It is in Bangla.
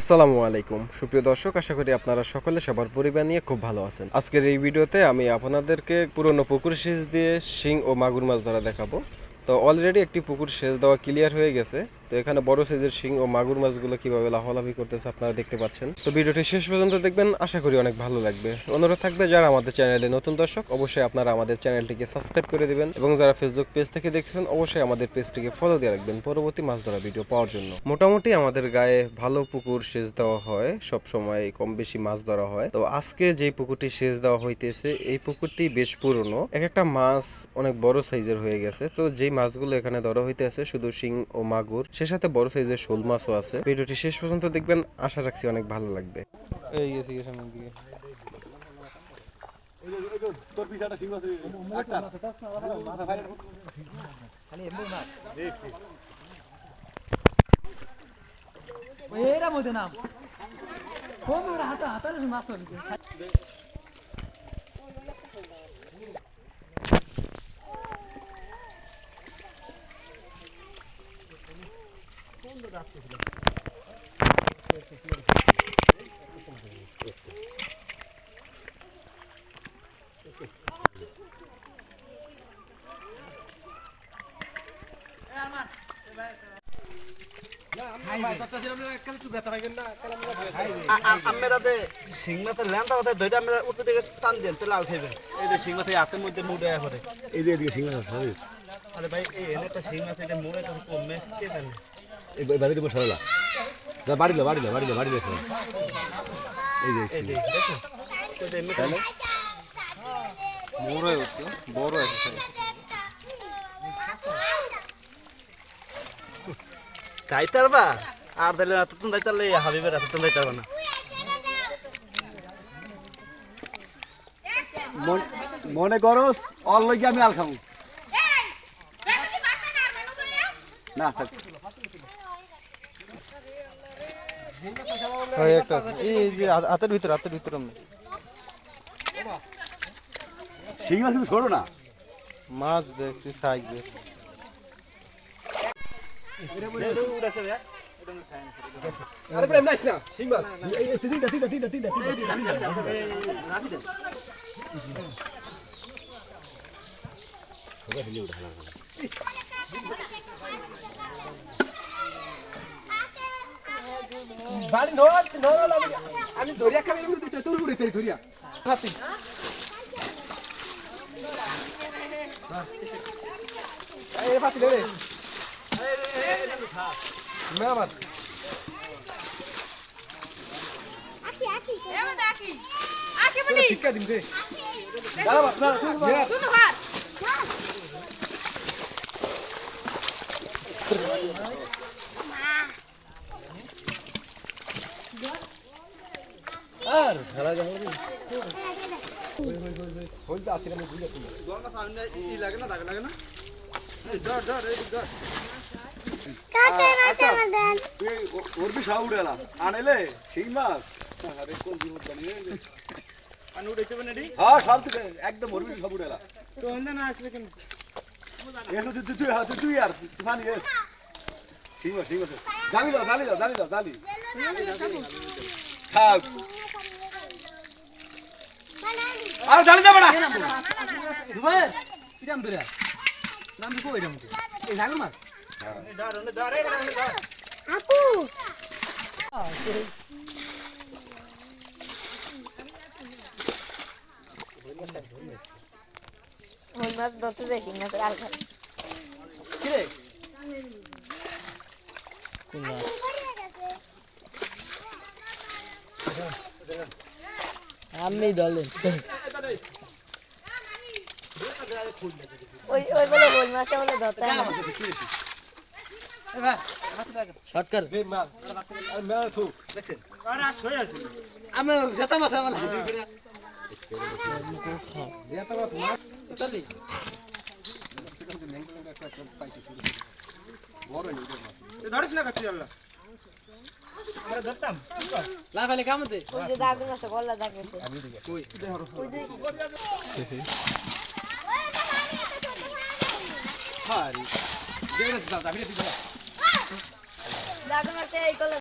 আসসালামু আলাইকুম। সুপ্রিয় দর্শক, আশা করি আপনারা সকলে সবার পরিবার নিয়ে খুব ভালো আছেন। আজকের এই ভিডিওতে আমি আপনাদেরকে পুরনো পুকুর সেচ দিয়ে শিং ও মাগুর মাছ ধরা দেখাবো। তো অলরেডি একটি পুকুর সেচ দেওয়া ক্লিয়ার হয়ে গেছে। তো এখানে বড় সাইজের শিং ও মাগুর মাছগুলো কীভাবে লাফালাফি করতেছে আপনারা দেখতে পাচ্ছেন। তো ভিডিওটি শেষ পর্যন্ত দেখবেন, আশা করি অনেক ভালো লাগবে। অনুরোধ থাকবে, যারা আমাদের চ্যানেলে নতুন দর্শক, অবশ্যই আপনারা আমাদের চ্যানেলটিকে সাবস্ক্রাইব করে দিবেন এবং যারা ফেসবুক পেজ থেকে দেখছেন, অবশ্যই আমাদের পেজটিকে ফলো দিয়ে রাখবেন পরবর্তী মাছ ধরা ভিডিও পাওয়ার জন্য। মোটামুটি আমাদের গায়ে ভালো পুকুর সেচ দেওয়া হয়, সব সময় কম বেশি মাছ ধরা হয়। তো আজকে যে পুকুরটি সেচ দেওয়া হইতেছে, এই পুকুরটি বেশ পুরনো। এক একটা মাছ অনেক বড় সাইজের হয়ে গেছে। তো যেই মাছগুলো এখানে ধরা হইতেছে, শুধু শিং ও মাগুর সে সাথে বড় সাইজের শোল মাছও আছে। ভিডিওটি শেষ পর্যন্ত দেখবেন আশা রাখছি অনেক ভালো লাগবে। এই গেছি সামনের দিকে। এরা মধ্যে নাম। কোন হাতা হাতার মাছ আমরা শিং মাছের ল্যান্ডা ধরে আমরা থেকে টান দেন তো লাল খাইবেন এই যে শিং হাতের মধ্যে মুড়ে পড়ে এই যে এদিকে আছে সবই আরে ভাই, এই একটা শিং মাছ মুড়ে তো কমে, কে জানে? বাড়ি দিব সরলা। যা এই যে এই যে যে বড় হচ্ছে বড় আছে size। যাইতার বা? আর দিলে হাবিবের এতক্ষণ যাইতার না? মনে করো অল লইকে আমি আল খামু। না থাক। হয় একটা। এই এই যে হাত- হাতের ভিতরে হাতের ভিতরে সিংহ কিন্তু ছোড়ো না। মাছ দেখছি সাইজের বাড়ি ধর ধর আমি ধরিয়া খালি তোর উড়ে তেরি ধরিয়া। হাতি এই পাতি রে। মেরামাত Aqui, aqui. Eu vou dar aqui. Aqui, Bani. শিক্ষা দিন দে। Tudo raro. তুই ওর বি সাউ উড়েলা আনেলে সিং মাছ। আরে কোন বিপদ জানি পানি উড়াইতে হবে না রে হ্যাঁ সব থেকে একদম ওর বি সব উড়েলা তো অন্ধা না আসলে কেন এখন তুই তুই তুই তুই আর পানি এস সিং মাছ সিং মাছ জালি দাও জালি দাও জালি দাও জালি থাক। আর জালি যাবে না। দুবাই কিরাম ধরিয়া নাম দি কই রাম এই জাগর মাছ? más dotes de chingas de algo. কিরে? আমি দলে। ওই ওই বলে বল মাছটা বলে না। শর্টকাট আমি জেতা মাছ আমার হাসি করে জেতা মাছ মাছ তালি ধরিস না কাছে আল্লাহ। আমরা ধরতাম? লাফালে কাম দে। ওই যে দাগুন আছে গলা দাগুছে ওই যে হারি। দেখ দাদা ভিড়ে দিবা দাগুন আছে এই গলা